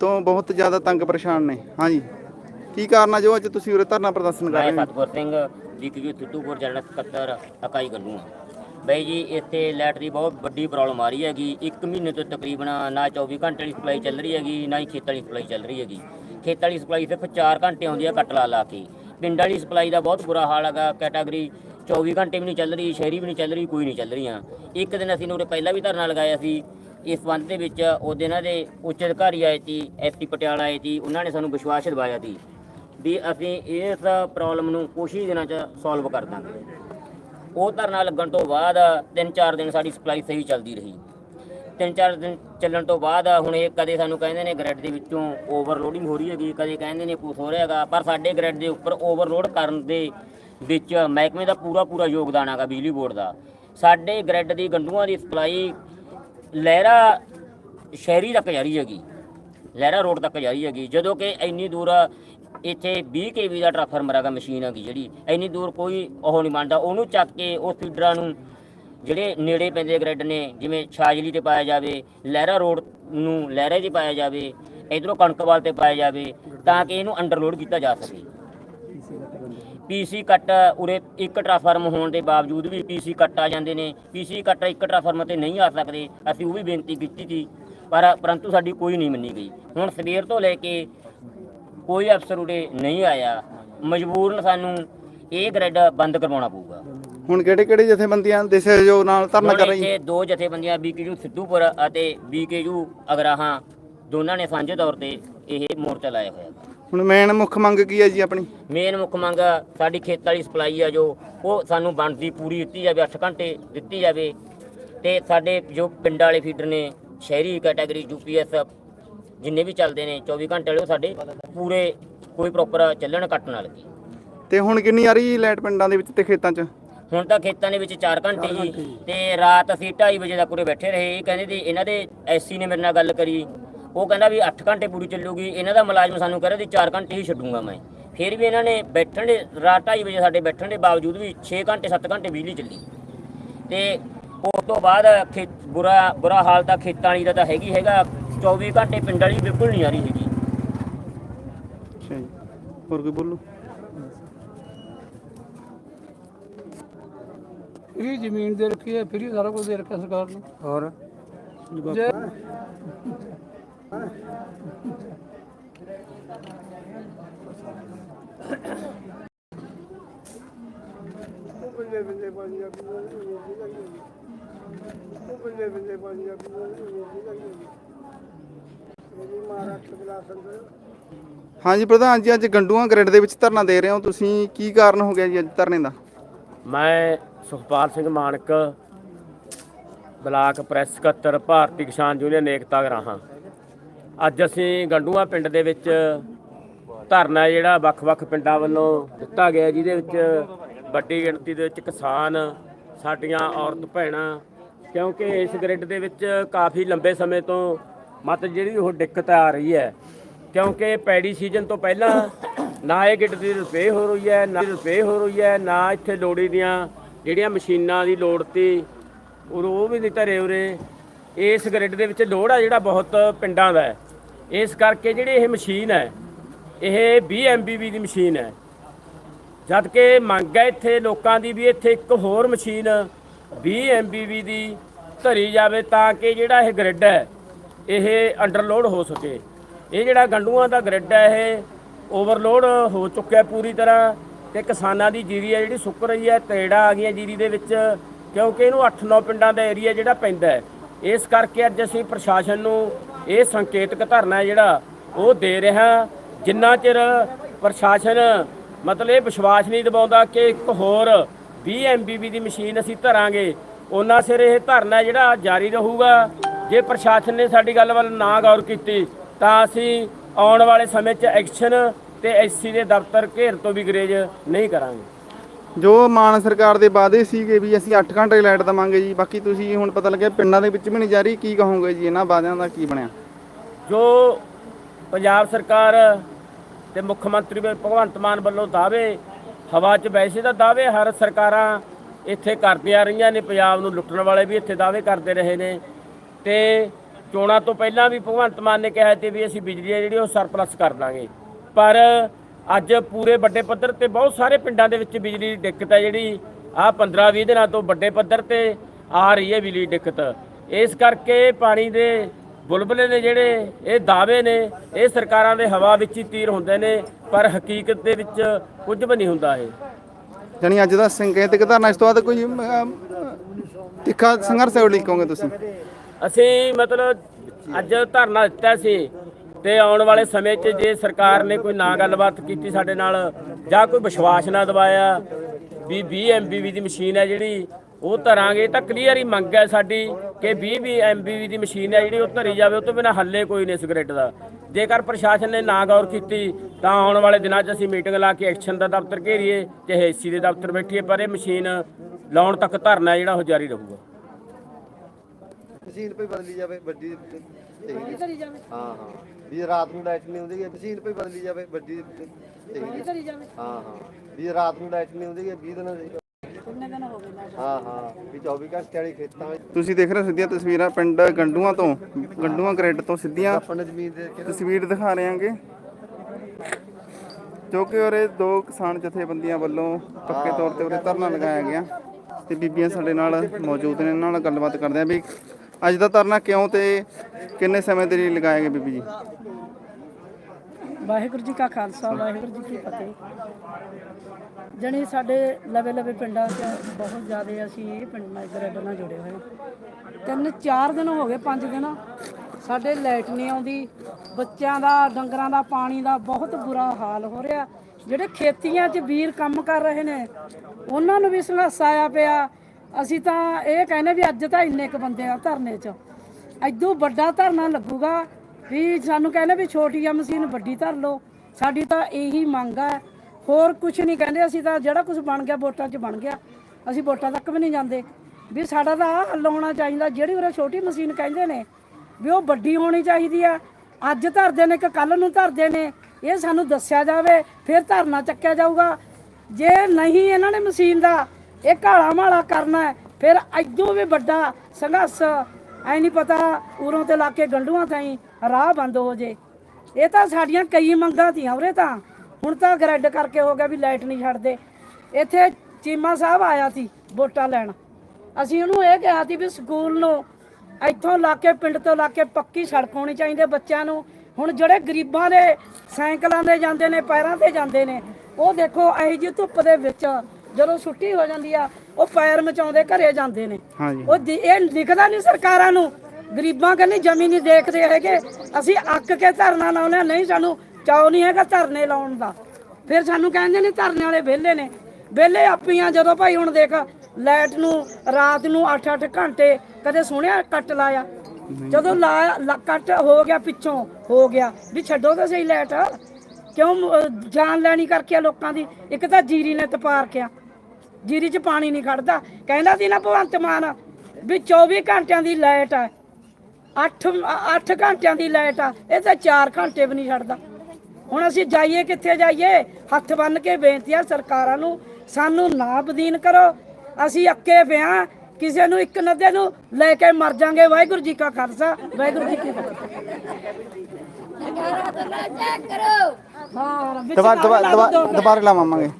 ਤੋਂ ਬਹੁਤ ਜ਼ਿਆਦਾ ਤੰਗ ਪਰੇਸ਼ਾਨ ਨੇ। ਹਾਂਜੀ। ਕੀ ਕਾਰਨ ਆ ਜੋ ਅੱਜ ਤੁਸੀਂ ਉਰੇ ਧਰਨਾ ਪ੍ਰਦਰਸ਼ਨ ਕਰ ਮੈਂ ਹੋ? ਸਤਗੁਰ ਸਿੰਘ ਬੀਕਯੂ ਸਿੱਧੂਪੁਰ ਜਨਰਲ ਸਕੱਤਰ ਇਕਾਈ ਗੱਲੂਆਂ ਬਈ ਜੀ, ਇੱਥੇ ਲਾਈਟ ਦੀ ਬਹੁਤ ਵੱਡੀ ਪ੍ਰੋਬਲਮ ਆ ਰਹੀ ਹੈਗੀ। ਇੱਕ ਮਹੀਨੇ ਤੋਂ ਤਕਰੀਬਨ ਨਾ 24 ਘੰਟੇ ਵਾਲੀ ਸਪਲਾਈ ਚੱਲ ਰਹੀ ਹੈਗੀ, ਨਾ ਹੀ ਖੇਤਾਂ ਵਾਲੀ ਸਪਲਾਈ ਚੱਲ ਰਹੀ ਹੈਗੀ। ਖੇਤਾਂ ਦੀ ਸਪਲਾਈ ਸਿਰਫ 4 ਘੰਟੇ ਆਉਂਦੀ ਹੈ ਕੱਟ ਲਾ ਲਾ ਕੇ। ਪਿੰਡਾਂ ਵਾਲੀ ਸਪਲਾਈ ਦਾ ਬਹੁਤ ਬੁਰਾ ਹਾਲ ਹੈਗਾ। ਕੈਟਾਗਰੀ 24 ਘੰਟੇ ਵੀ ਨਹੀਂ ਚੱਲ ਰਹੀ, ਸ਼ਹਿਰੀ ਵੀ ਨਹੀਂ ਚੱਲ ਰਹੀ, ਕੋਈ ਨਹੀਂ ਚੱਲ ਰਹੀਆਂ। ਇੱਕ ਦਿਨ ਅਸੀਂ ਨੂਰੇ ਪਹਿਲਾਂ ਵੀ ਧਰਨਾ ਲਗਾਇਆ ਸੀ। ਇਸ ਸੰਬੰਧ ਦੇ ਵਿੱਚ ਉਹਦੇ ਇਹਨਾਂ ਦੇ ਉੱਚ ਅਧਿਕਾਰੀ ਆਏ ਸੀ ਐਸਪੀ ਪਟਿਆਲਾ ਆਏ ਸੀ, ਉਹਨਾਂ ਨੇ ਸਾਨੂੰ ਵਿਸ਼ਵਾਸ ਦਿਵਾਇਆ ਸੀ ਵੀ ਅਸੀਂ ਇਸ ਪ੍ਰੋਬਲਮ ਨੂੰ ਕੁਛ ਹੀ ਦਿਨਾਂ 'ਚ ਸੋਲਵ ਕਰ ਦਾਂਗੇ। ਉਹ ਧਰਨਾ ਲੱਗਣ ਤੋਂ ਬਾਅਦ ਤਿੰਨ ਚਾਰ ਦਿਨ ਸਾਡੀ ਸਪਲਾਈ ਸਹੀ ਚੱਲਦੀ ਰਹੀ। ਤਿੰਨ ਚਾਰ ਦਿਨ ਚੱਲਣ ਤੋਂ ਬਾਅਦ ਹੁਣ ਇਹ ਕਦੇ ਸਾਨੂੰ ਕਹਿੰਦੇ ਨੇ ਗ੍ਰਿਡ ਦੇ ਵਿੱਚੋਂ ਓਵਰਲੋਡਿੰਗ ਹੋ ਰਹੀ ਹੈਗੀ, ਕਦੇ ਕਹਿੰਦੇ ਨੇ ਕੁਛ ਹੋ ਰਿਹਾ ਹੈਗਾ, ਪਰ ਸਾਡੇ ਗ੍ਰਿਡ ਦੇ ਉੱਪਰ ਓਵਰਲੋਡ ਕਰਨ ਦੇ ਵਿੱਚ ਮਹਿਕਮੇ ਦਾ ਪੂਰਾ ਪੂਰਾ ਯੋਗਦਾਨ ਹੈਗਾ ਬਿਜਲੀ ਬੋਰਡ ਦਾ। ਸਾਡੇ ਗ੍ਰਿਡ ਦੀ ਗੰਡੂਆਂ ਦੀ ਸਪਲਾਈ ਲਹਿਰਾ ਸ਼ਹਿਰੀ ਤੱਕ ਜਾ ਰਹੀ ਹੈਗੀ। ਲਹਿਰਾ ਰੋਡ ਤੱਕ ਜਾ ਰਹੀ ਹੈਗੀ। ਜਦੋਂ ਕਿ ਇੰਨੀ ਦੂਰ ਇੱਥੇ 20 ਕੇਵੀ ਦਾ ਟਰਾਂਸਫਾਰਮਰ ਹੈਗਾ ਮਸ਼ੀਨ ਹੈਗੀ ਜਿਹੜੀ, ਇੰਨੀ ਦੂਰ ਕੋਈ ਉਹ ਨਹੀਂ ਮੰਨਦਾ ਉਹਨੂੰ ਚੱਕ ਕੇ ਉਹ ਫੀਡਰਾਂ ਨੂੰ ਜਿਹੜੇ ਨੇੜੇ ਪੈਂਦੇ ਗ੍ਰਿਡ ਨੇ, ਜਿਵੇਂ ਛਾਜਲੀ ਤੇ ਪਾਇਆ ਜਾਵੇ, ਲਹਿਰਾ ਰੋਡ ਨੂੰ ਲਹਿਰੇ 'ਚ ਪਾਇਆ ਜਾਵੇ, ਇਧਰੋਂ ਕਣਕਵਾਲ ਤੇ ਪਾਇਆ ਜਾਵੇ, ਤਾਂ ਕਿ ਇਹਨੂੰ ਅੰਡਰਲੋਡ ਕੀਤਾ ਜਾ ਸਕੇ। ਪੀਸੀ ਕੱਟ ਉਰੇ ਇੱਕ ਟਰਾਂਸਫਾਰਮ ਹੋਣ ਦੇ ਬਾਵਜੂਦ ਵੀ ਪੀਸੀ ਕੱਟ ਆ ਜਾਂਦੇ ਨੇ। ਪੀਸੀ ਕੱਟ ਇੱਕ ਟਰਾਂਸਫਾਰਮ ਤੇ ਨਹੀਂ ਆ ਸਕਦੇ। ਅਸੀਂ ਉਹ ਵੀ ਬੇਨਤੀ ਕੀਤੀ ਸੀ ਪਰ ਪਰੰਤੂ ਸਾਡੀ ਕੋਈ ਨਹੀਂ ਮੰਨੀ ਗਈ। ਹੁਣ ਸਵੇਰ ਤੋਂ ਲੈ ਕੇ ਕੋਈ ਅਫਸਰ ਉਰੇ ਨਹੀਂ ਆਇਆ। ਮਜਬੂਰਨ ਸਾਨੂੰ ਇਹ ਗ੍ਰਿਡ ਬੰਦ ਕਰਵਾਉਣਾ ਪਊਗਾ। ਹੁਣ ਕਿਹੜੇ ਕਿਹੜੇ ਜਥੇਬੰਦੀਆਂ ਦੇ ਸਹਿਯੋਗ ਨਾਲ ਧਰਨਾ ਕਰ ਰਹੀ ਇੱਥੇ ਦੋ ਜਥੇਬੰਦੀਆਂ ਬੀਕੇਯੂ ਸਿੱਧੂਪੁਰ ਅਤੇ ਬੀਕੇਯੂ ਅਗਰਾਹਾਂ ਦੋਨਾਂ ਨੇ ਸਾਂਝੇ ਤੌਰ ਤੇ ਇਹ ਮੋਰਚਾ ਲਾਇਆ ਹੋਇਆ। ਹੈ ਹੁਣ ਮੇਨ ਮੁੱਖ ਮੰਗ ਕੀ ਹੈ ਜੀ ਆਪਣੀ? ਮੇਨ ਮੁੱਖ ਮੰਗ ਸਾਡੀ ਖੇਤ ਵਾਲੀ ਸਪਲਾਈ ਆ ਜੋ ਉਹ ਸਾਨੂੰ ਬਣਦੀ ਪੂਰੀ ਦਿੱਤੀ ਜਾਵੇ 8 ਘੰਟੇ ਦਿੱਤੀ ਜਾਵੇ। ਤੇ ਸਾਡੇ ਜੋ ਪਿੰਡਾਂ ਵਾਲੇ ਫੀਡਰ ਨੇ ਸ਼ਹਿਰੀ ਕੈਟਾਗਰੀ ਯੂਪੀਐਸ ਜਿੰਨੇ ਵੀ ਚੱਲਦੇ ਨੇ 24 ਘੰਟੇ ਵਾਲੇ ਉਹ ਸਾਡੇ ਪੂਰੇ ਕੋਈ ਪ੍ਰੋਪਰ ਚੱਲਣ ਕੱਟ ਨਾ ਲੱਗੇ ਤੇ ਹੁਣ ਕਿੰਨੀ ਆ ਰਹੀ ਲਾਈਟ ਪਿੰਡਾਂ ਦੇ ਵਿੱਚ ਤੇ ਖੇਤਾਂ 'ਚ? ਹੁਣ ਤਾਂ ਖੇਤਾਂ ਦੇ ਵਿੱਚ 4 ਘੰਟੇ ਜੀ। ਤੇ ਰਾਤ ਅਸੀਂ 2:30 ਵਜੇ ਤੱਕ ਉਰੇ ਬੈਠੇ ਰਹੇ। ਇਹ ਕਹਿੰਦੇ ਸੀ ਇਹਨਾਂ ਦੇ ਐਸਸੀ ਨੇ ਮੇਰੇ ਨਾਲ ਗੱਲ ਕਰੀ। ਉਹ ਕਹਿੰਦਾ ਵੀ 8 ਘੰਟੇ ਪੂਰੀ ਚੱਲੂਗੀ ਇਹਨਾਂ ਦਾ ਮੁਲਾਜ਼ਮ ਸਾਨੂੰ ਕਹਿ ਰਿਹਾ ਸੀ 4 ਘੰਟੇ ਹੀ ਛੱਡੂਗਾ ਮੈਂ। ਫਿਰ ਵੀ ਇਹਨਾਂ ਨੇ ਬੈਠਣ ਦੇ ਰਾਤ 2:30 ਵਜੇ ਸਾਡੇ ਬੈਠਣ ਦੇ ਬਾਵਜੂਦ ਵੀ 6 ਘੰਟੇ 7 ਘੰਟੇ ਬਿਜਲੀ ਚੱਲੀ। ਤੇ ਉਸ ਤੋਂ ਬਾਅਦ ਖੇ ਬੁਰਾ ਬੁਰਾ ਹਾਲ ਤਾਂ ਖੇਤਾਂ ਵਾਲੀ ਦਾ ਤਾਂ ਹੈਗੀ ਹੈਗਾ 24 ਘੰਟੇ ਪਿੰਡ ਵਾਲੀ ਬਿਲਕੁਲ ਨਹੀਂ ਆ ਰਹੀ ਹੈਗੀ। ਅੱਛਾ ਜੀ। ਹੋਰ ਕੋਈ ਬੋਲੋ? ਫ੍ਰੀ ਜ਼ਮੀਨ ਦੇ ਰੱਖੀ ਹੈ ਫ੍ਰੀ ਸਾਰਾ ਕੁਝ ਦੇ ਰੱਖਿਆ ਸਰਕਾਰ ਨੇ। ਹੋਰ? ਜੇ ਹਾਂਜੀ ਪ੍ਰਧਾਨ ਜੀ, ਅੱਜ ਗੰਡੂਆਂ ਗ੍ਰਿਡ ਦੇ ਵਿੱਚ ਧਰਨਾ ਦੇ ਰਹੇ ਹੋ। ਤੁਸੀਂ ਕੀ ਕਾਰਨ ਹੋ ਗਿਆ ਜੀ ਅੱਜ ਧਰਨੇ ਦਾ? ਮੈਂ ਸੁਖਪਾਲ ਸਿੰਘ ਮਾਨਕ, ਬਲਾਕ ਪ੍ਰੈਸ ਸਕੱਤਰ, ਭਾਰਤੀ ਕਿਸਾਨ ਯੂਨੀਅਨ ਏਕਤਾ ਗਰਾਹਾਂ। ਅੱਜ ਅਸੀਂ ਗੰਡੂਆ ਪਿੰਡ ਦੇ ਵਿੱਚ ਧਰਨਾ ਜਿਹੜਾ ਵੱਖ-ਵੱਖ ਪਿੰਡਾਂ ਵੱਲੋਂ ਦਿੱਤਾ ਗਿਆ, ਜਿਹਦੇ ਵਿੱਚ ਵੱਡੀ ਗਿਣਤੀ ਦੇ ਵਿੱਚ ਕਿਸਾਨ, ਸਾਡੀਆਂ ਔਰਤ ਭੈਣਾਂ, ਕਿਉਂਕਿ ਇਸ ਗ੍ਰਿਡ ਦੇ ਵਿੱਚ ਕਾਫੀ ਲੰਬੇ ਸਮੇਂ ਤੋਂ ਮਤ ਜਿਹੜੀ ਉਹ ਦਿੱਕਤ ਆ ਰਹੀ ਹੈ। ਕਿਉਂਕਿ ਪੈੜੀ ਸੀਜ਼ਨ ਤੋਂ ਪਹਿਲਾਂ ਨਾ ਇਹ ਗਿੱਟ ਦੀ ਰੁਪਏ ਹੋ ਰਹੀ ਹੈ, ਨਾ ਰੁਪਏ ਹੋ ਰਹੀ ਹੈ, ਨਾ ਇੱਥੇ ਲੋੜੀ ਦੀਆਂ ਜਿਹੜੀਆਂ ਮਸ਼ੀਨਾਂ ਦੀ ਲੋੜ ਤੀ ਔਰ ਉਹ ਵੀ ਨਹੀਂ ਧਰੇ ਉਰੇ। ਇਸ ਗ੍ਰਿਡ ਦੇ ਵਿੱਚ ਲੋੜ ਆ ਜਿਹੜਾ ਬਹੁਤ ਪਿੰਡਾਂ ਦਾ ਹੈ। ਇਸ ਕਰਕੇ ਜਿਹੜੀ ਇਹ ਮਸ਼ੀਨ ਹੈ, ਇਹ 20 ਐਮਬੀਬੀ ਦੀ ਮਸ਼ੀਨ ਹੈ। ਜਦ ਕਿ ਮੰਗ ਹੈ ਇੱਥੇ ਲੋਕਾਂ ਦੀ ਵੀ ਇੱਥੇ ਇੱਕ ਹੋਰ ਮਸ਼ੀਨ 20 ਐਮਬੀਬੀ ਦੀ ਧਰੀ ਜਾਵੇ ਤਾਂ ਕਿ ਜਿਹੜਾ ਇਹ ਗ੍ਰਿਡ ਹੈ, ਇਹ ਅੰਡਰਲੋਡ ਹੋ ਸਕੇ। ਇਹ ਜਿਹੜਾ ਗੰਡੂਆਂ ਦਾ ਗ੍ਰਿਡ ਹੈ, ਇਹ ਓਵਰਲੋਡ ਹੋ ਚੁੱਕਿਆ ਪੂਰੀ ਤਰ੍ਹਾਂ ਤੇ ਕਿਸਾਨਾਂ ਦੀ ਜੀਰੀ ਹੈ ਜਿਹੜੀ ਸੁੱਕ ਰਹੀ ਹੈ, ਤੇੜਾ ਆ ਗਈਆਂ ਜੀਰੀ ਦੇ ਵਿੱਚ ਕਿਉਂਕਿ ਇਹਨੂੰ 8-9 ਪਿੰਡਾਂ ਦਾ ਏਰੀਆ ਜਿਹੜਾ ਪੈਂਦਾ ਹੈ। ਇਸ ਕਰਕੇ ਅੱਜ ਅਸੀਂ ਪ੍ਰਸ਼ਾਸਨ ਨੂੰ ਇਹ ਸੰਕੇਤਕ ਧਰਨਾ ਜਿਹੜਾ ਉਹ ਦੇ ਰਿਹਾ ਜਿੰਨਾ ਚਿਰ ਪ੍ਰਸ਼ਾਸਨ ਮਤਲਬ ਇਹ ਵਿਸ਼ਵਾਸ ਨਹੀਂ ਦਿਵਾਉਂਦਾ ਕਿ ਇੱਕ ਹੋਰ 20 ਐਮਬੀਬੀ ਦੀ ਮਸ਼ੀਨ ਅਸੀਂ ਧਰਾਂਗੇ ਉਹਨਾਂ ਸਿਰ ਇਹ ਧਰਨਾ ਜਿਹੜਾ ਜਾਰੀ ਰਹੂਗਾ। ਜੇ ਪ੍ਰਸ਼ਾਸਨ ਨੇ ਸਾਡੀ ਗੱਲ ਵੱਲ ਨਾ ਗੌਰ ਕੀਤੀ, ਤਾਂ ਅਸੀਂ ਆਉਣ ਵਾਲੇ ਸਮੇਂ 'ਚ ਐਕਸ਼ਨ ਤੇ ਐਸਸੀ ਦੇ ਦਫ਼ਤਰ ਘੇਰ ਤੋਂ ਵੀ ਗਰੇਜ ਨਹੀਂ ਕਰਾਂਗੇ। ਜੋ ਮਾਨ ਸਰਕਾਰ ਦੇ ਵਾਅਦੇ ਸੀਗੇ ਵੀ ਅਸੀਂ 8 ਘੰਟੇ ਲਾਈਟ ਦਵਾਂਗੇ ਜੀ, ਬਾਕੀ ਤੁਸੀਂ ਹੁਣ ਪਤਾ ਲੱਗਿਆ ਪਿੰਡਾਂ ਦੇ ਵਿੱਚ ਵੀ ਨਹੀਂ ਜਾ ਰਹੀ, ਕੀ ਕਹੋਗੇ ਜੀ, ਇਹਨਾਂ ਵਾਅਦਿਆਂ ਦਾ ਕੀ ਬਣਿਆ? ਜੋ ਪੰਜਾਬ ਸਰਕਾਰ ਤੇ ਮੁੱਖ ਮੰਤਰੀ ਭਗਵੰਤ ਮਾਨ ਵੱਲੋਂ ਦਾਅਵੇ, ਹਵਾ 'ਚ ਵੈਸੇ ਤਾਂ ਦਾਅਵੇ ਹਰ ਸਰਕਾਰਾਂ ਇੱਥੇ ਕਰਦੀਆਂ ਰਹੀਆਂ ਨੇ, ਪੰਜਾਬ ਨੂੰ ਲੁੱਟਣ ਵਾਲੇ ਵੀ ਇੱਥੇ ਦਾਅਵੇ ਕਰਦੇ ਰਹੇ ਨੇ। ਤੇ ਚੋਣਾਂ ਤੋਂ ਪਹਿਲਾਂ ਵੀ ਭਗਵੰਤ ਮਾਨ ਨੇ ਕਿਹਾ ਤੇ ਵੀ ਅਸੀਂ ਬਿਜਲੀ ਹੈ ਜਿਹੜੀ ਉਹ ਸਰਪਲਸ ਕਰ ਦਾਂਗੇ। ਪਰ ਅੱਜ ਪੂਰੇ ਵੱਡੇ ਪੱਧਰ ਤੇ ਬਹੁਤ ਸਾਰੇ ਪਿੰਡਾਂ ਦੇ ਵਿੱਚ ਬਿਜਲੀ ਦੀ ਦਿੱਕਤ ਹੈ ਜਿਹੜੀ ਆ 15 20 ਦਿਨਾਂ ਤੋਂ ਵੱਡੇ ਪੱਧਰ ਤੇ ਆ ਰਹੀ ਹੈ ਬਿਜਲੀ ਦਿੱਕਤ। ਇਸ ਕਰਕੇ ਪਾਣੀ ਦੇ ਬੁਲਬੁਲੇ ਨੇ ਜਿਹੜੇ ਇਹ ਦਾਅਵੇ ਨੇ ਇਹ ਸਰਕਾਰਾਂ ਦੇ ਹਵਾ ਵਿੱਚ ਹੀ ਤੀਰ ਹੁੰਦੇ ਨੇ ਪਰ ਹਕੀਕਤ ਦੇ ਵਿੱਚ ਕੁਝ ਵੀ ਨਹੀਂ ਹੁੰਦਾ ਇਹ। ਜਾਣੀ ਅੱਜ ਦਾ ਸੰਕੇਤਕ ਧਰਨਾ ਇਸ ਤੋਂ ਬਾਅਦ ਕੋਈ ਤਿੱਖਾ ਸੰਘਰਸ਼ ਹੈ ਲਿਖੋਗੇ ਤੁਸੀਂ? ਅਸੀਂ ਮਤਲਬ ਅੱਜ ਧਰਨਾ ਦਿੱਤਾ ਸੀ। ਤੇ ਆਉਣ ਵਾਲੇ ਸਮੇਂ 'ਚ ਜੇ ਸਰਕਾਰ ਨੇ ਕੋਈ ਨਾ ਗੱਲਬਾਤ ਕੀਤੀ ਸਾਡੇ ਨਾਲ ਜਾਂ ਕੋਈ ਵਿਸ਼ਵਾਸ ਨਾ ਦਵਾਇਆ, ਵੀ 20 ਐਮਬੀਵੀ ਦੀ ਮਸ਼ੀਨ ਹੈ ਜਿਹੜੀ, ਉਹ ਧਰਾਂਗੇ ਤਾਂ ਕਲੀਅਰ ਹੀ ਮੰਗ ਹੈ ਸਾਡੀ ਕਿ 20 ਵੀ ਐਮਬੀਵੀ ਦੀ ਮਸ਼ੀਨ ਹੈ ਜਿਹੜੀ ਉਹ ਧਰੀ ਜਾਵੇ, ਉਹ ਤੋਂ ਬਿਨਾ ਹੱਲੇ ਕੋਈ ਨਹੀਂ ਸਿਗਰਟ ਦਾ। ਜੇਕਰ ਪ੍ਰਸ਼ਾਸਨ ਨੇ ਨਾ ਗੌਰ ਕੀਤੀ, ਤਾਂ ਆਉਣ ਵਾਲੇ ਦਿਨਾਂ 'ਚ ਅਸੀਂ ਮੀਟਿੰਗ ਲਾ ਕੇ ਐਕਸ਼ਨ ਦਾ ਦਫ਼ਤਰ ਘੇਰੀਏ ਚਾਹੇ ਏਸੀ ਦੇ ਦਫ਼ਤਰ ਬੈਠੀਏ, ਪਰ ਇਹ ਮਸ਼ੀਨ ਲਾਉਣ ਤੱਕ ਧਰਨਾ ਜਿਹੜਾ ਉਹ ਜਾਰੀ ਰਹੂਗਾ। ਮਸ਼ੀਨ ਪਈ ਬਦਲੀ ਜਾਵੇ ਵੱਡੀ ਚਾਹੀਦੀ ਹਾਂ ਹਾਂ। ਵੀ ਰਾਤ ਨੂੰ ਲਾਈਟ ਨਹੀਂ ਹੁੰਦੀ ਮਸ਼ੀਨ ਪਈ ਬਦਲੀ ਜਾਵੇ ਵੱਡੀ ਚਾਹੀਦੀ ਹਾਂ ਹਾਂ। ਵੀ ਰਾਤ ਨੂੰ ਲਾਈਟ ਨਹੀਂ ਹੁੰਦੀ 20 ਦਿਨਾਂ ਦੀ ਹਾਂ ਹਾਂ ਵੀ 24 ਘੰਟੇ ਵਾਲੀ ਖੇਤਾਂ ਵਿੱਚ। ਤੁਸੀਂ ਦੇਖ ਰਹੇ ਹੋ ਸਿੱਧੀਆਂ ਤਸਵੀਰਾਂ ਪਿੰਡ ਗੰਡੂਆਂ ਤੋਂ ਗੰਡੂਆਂ ਗ੍ਰਿਡ ਤੋਂ ਸਿੱਧੀਆਂ। ਜ਼ਮੀਨ ਦੇ ਤਸਵੀਰ ਦਿਖਾ ਰਹੇ ਹਾਂਗੇ। ਜੋ ਕਿ ਉਰੇ ਦੋ ਕਿਸਾਨ ਜਥੇਬੰਦੀਆਂ ਵੱਲੋਂ ਪੱਕੇ ਤੌਰ ਤੇ ਉਰੇ ਧਰਨਾ ਲਗਾਇਆ ਗਿਆ। ਤੇ ਬੀਬੀਆਂ ਸਾਡੇ ਨਾਲ ਮੌਜੂਦ ਨੇ ਇਹਨਾਂ ਨਾਲ ਗੱਲਬਾਤ ਕਰਦੇ ਆ ਵੀ ਅੱਜ ਦਾ ਧਰਨਾ ਕਿਉਂ ਤੇ ਕਿੰਨੇ ਸਮੇਂ ਦੇ ਲਈ ਲਗਾਇਆ ਗਿਆ ਬੀਬੀ ਜੀ? ਵਾਹਿਗੁਰੂ ਜੀ ਕਾ ਖਾਲਸਾ, ਵਾਹਿਗੁਰੂ ਜੀ ਕੀ ਫਤਿਹ। ਜਣੀ ਸਾਡੇ ਲਵੇ ਲਵੇ ਪਿੰਡਾਂ 'ਚ ਬਹੁਤ ਜ਼ਿਆਦਾ ਅਸੀਂ ਇਹ ਪਿੰਡ ਨਾਲ ਗ੍ਰਿਡ ਨਾਲ ਜੁੜੇ ਹੋਏ ਹਾਂ। ਤਿੰਨ ਚਾਰ ਦਿਨ ਹੋ ਗਏ, ਪੰਜ ਦਿਨ। ਸਾਡੇ ਲਾਈਟ ਨਹੀਂ ਆਉਂਦੀ, ਬੱਚਿਆਂ ਦਾ, ਡੰਗਰਾਂ ਦਾ, ਪਾਣੀ ਦਾ ਬਹੁਤ ਬੁਰਾ ਹਾਲ ਹੋ ਰਿਹਾ। ਜਿਹੜੇ ਖੇਤੀਆਂ 'ਚ ਵੀਰ ਕੰਮ ਕਰ ਰਹੇ ਨੇ, ਉਹਨਾਂ ਨੂੰ ਵੀ ਸੰਘਰਸ਼ ਆਇਆ ਪਿਆ। ਅਸੀਂ ਤਾਂ ਇਹ ਕਹਿੰਦੇ ਵੀ ਅੱਜ ਤਾਂ ਇੰਨੇ ਕ ਬੰਦੇ ਆ ਧਰਨੇ 'ਚ। ਐਦੋਂ ਵੱਡਾ ਧਰਨਾ ਲੱਗੂਗਾ ਵੀ ਸਾਨੂੰ ਕਹਿੰਦੇ ਵੀ ਛੋਟੀ ਆ ਮਸ਼ੀਨ ਵੱਡੀ ਧਰ ਲਓ। ਸਾਡੀ ਤਾਂ ਇਹੀ ਮੰਗ ਹੈ ਹੋਰ ਕੁਝ ਨਹੀਂ ਕਹਿੰਦੇ, ਅਸੀਂ ਤਾਂ ਜਿਹੜਾ ਕੁਝ ਬਣ ਗਿਆ ਵੋਟਾਂ 'ਚ ਬਣ ਗਿਆ। ਅਸੀਂ ਵੋਟਾਂ ਤੱਕ ਵੀ ਨਹੀਂ ਜਾਂਦੇ। ਵੀ ਸਾਡਾ ਤਾਂ ਆਹ ਹੱਲ ਹੋਣਾ ਚਾਹੀਦਾ, ਜਿਹੜੀ ਉਹ ਛੋਟੀ ਮਸ਼ੀਨ ਕਹਿੰਦੇ ਨੇ ਵੀ ਉਹ ਵੱਡੀ ਹੋਣੀ ਚਾਹੀਦੀ ਆ। ਅੱਜ ਧਰਦੇ ਨੇ ਕਿ ਕੱਲ ਨੂੰ ਧਰਦੇ ਨੇ, ਇਹ ਸਾਨੂੰ ਦੱਸਿਆ ਜਾਵੇ, ਫਿਰ ਧਰਨਾ ਚੱਕਿਆ ਜਾਊਗਾ। ਜੇ ਨਹੀਂ ਇਹਨਾਂ ਨੇ ਮਸ਼ੀਨ ਦਾ ਇਹ ਘਾਲਾ ਮਾਲਾ ਕਰਨਾ ਹੈ, ਫਿਰ ਐਦੋਂ ਵੀ ਵੱਡਾ ਸੰਘਰਸ਼ ਐ ਨਹੀਂ ਪਤਾ ਉਰੋਂ ਤੇ ਲਾ ਕੇ ਗੰਡੂਆਂ ਤਾਈ ਰਾਹ ਬੰਦ ਹੋ ਜੇ। ਇਹ ਤਾਂ ਸਾਡੀਆਂ ਕਈ ਮੰਗਾਂ ਤੀਆਂ ਉਰੇ ਤਾਂ। ਹੁਣ ਤਾਂ ਗ੍ਰੈਡ ਕਰਕੇ ਹੋ ਗਿਆ ਵੀ ਲਾਈਟ ਨਹੀਂ ਛੱਡਦੇ। ਇੱਥੇ ਚੀਮਾ ਸਾਹਿਬ ਆਇਆ ਸੀ ਵੋਟਾਂ ਲੈਣ। ਅਸੀਂ ਉਹਨੂੰ ਇਹ ਕਿਹਾ ਸੀ ਵੀ ਸਕੂਲ ਨੂੰ ਇੱਥੋਂ ਲਾ ਕੇ ਪਿੰਡ ਤੋਂ ਲਾ ਕੇ ਪੱਕੀ ਸੜਕ ਹੋਣੀ ਚਾਹੀਦੀ ਬੱਚਿਆਂ ਨੂੰ। ਹੁਣ ਜਿਹੜੇ ਗਰੀਬਾਂ ਦੇ ਸਾਈਕਲਾਂ ਦੇ ਜਾਂਦੇ ਨੇ ਪੈਰਾਂ ਤੇ ਜਾਂਦੇ ਨੇ ਉਹ ਦੇਖੋ ਇਹੀ ਜਿਹੀ ਧੁੱਪ ਦੇ ਵਿੱਚ ਜਦੋਂ ਛੁੱਟੀ ਹੋ ਜਾਂਦੀ ਆ ਉਹ ਪੈਰ ਮਚਾਉਂਦੇ ਘਰੇ ਜਾਂਦੇ ਨੇ। ਹਾਂਜੀ। ਉਹ ਦਿ- ਇਹ ਲਿਖਦਾ ਨਹੀਂ ਸਰਕਾਰਾਂ ਨੂੰ ਗਰੀਬਾਂ ਕੰਨੀ ਜ਼ਮੀਨ ਨਹੀਂ ਦੇਖਦੇ ਹੈਗੇ ਅਸੀਂ ਅੱਕ ਕੇ ਧਰਨਾ ਲਾਉਂਦੇ ਹਾਂ, ਨਹੀਂ ਸਾਨੂੰ ਚਾਅ ਨਹੀਂ ਹੈਗਾ ਧਰਨੇ ਲਾਉਣ ਦਾ। ਫਿਰ ਸਾਨੂੰ ਕਹਿੰਦੇ ਨੇ ਧਰਨੇ ਵਾਲੇ ਵਿਹਲੇ ਨੇ। ਵਿਹਲੇ ਆਪੀਆਂ ਜਦੋਂ ਭਾਈ ਹੁਣ ਦੇਖ ਲਾਈਟ ਨੂੰ ਰਾਤ ਨੂੰ 8-8 ਘੰਟੇ ਕਦੇ ਸੁਣਿਆ ਕੱਟ ਲਾਇਆ? ਜਦੋਂ ਲਾ ਲਾ- ਕੱਟ ਹੋ ਗਿਆ ਪਿੱਛੋਂ ਹੋ ਗਿਆ। ਵੀ ਛੱਡੋ ਤਾਂ ਸਹੀ ਲਾਈਟ। ਕਿਉਂ ਜਾਨ ਲੈਣੀ ਕਰਕੇ ਆ ਲੋਕਾਂ ਦੀ? ਇੱਕ ਤਾਂ ਜੀਰੀ ਨੇ ਤਪਾ ਰੱਖਿਆ। ਜੀਰੀ 'ਚ ਪਾਣੀ ਨਹੀਂ ਖੜਦਾ। ਕਹਿੰਦਾ ਸੀ ਨਾ ਭਗਵੰਤ ਮਾਨ ਵੀ 24 ਘੰਟਿਆਂ ਦੀ ਲਾਈਟ ਹੈ 8 8 ਘੰਟਿਆਂ ਦੀ ਲਾਈਟ ਆ। ਇਹ ਤਾਂ 4 ਘੰਟੇ ਵੀ ਨਹੀਂ ਛੱਡਦਾ। ਹੁਣ ਅਸੀਂ ਜਾਈਏ ਕਿੱਥੇ ਜਾਈਏ? ਹੱਥ ਬੰਨ ਕੇ ਬੇਨਤੀ ਆ ਸਰਕਾਰਾਂ ਨੂੰ ਸਾਨੂੰ ਨਾ ਬਦੀਨ ਕਰੋ। ਅਸੀਂ ਅੱਕੇ ਪਿਆ ਕਿਸੇ ਨੂੰ ਇੱਕ ਨਦੇ ਨੂੰ ਲੈ ਕੇ ਮਰ ਜਾਾਂਗੇ। ਵਾਹਿਗੁਰੂ ਜੀ ਕਾ ਖਾਲਸਾ। ਵਾਹਿਗੁਰੂ ਜੀ ਕੀ ਫਤਿਹ। ਦੁਬਾਰਾ। ਦੁਬਾਰਾ ਦੁਬਾਰਾ ਲਾਵਾਂਗੇ।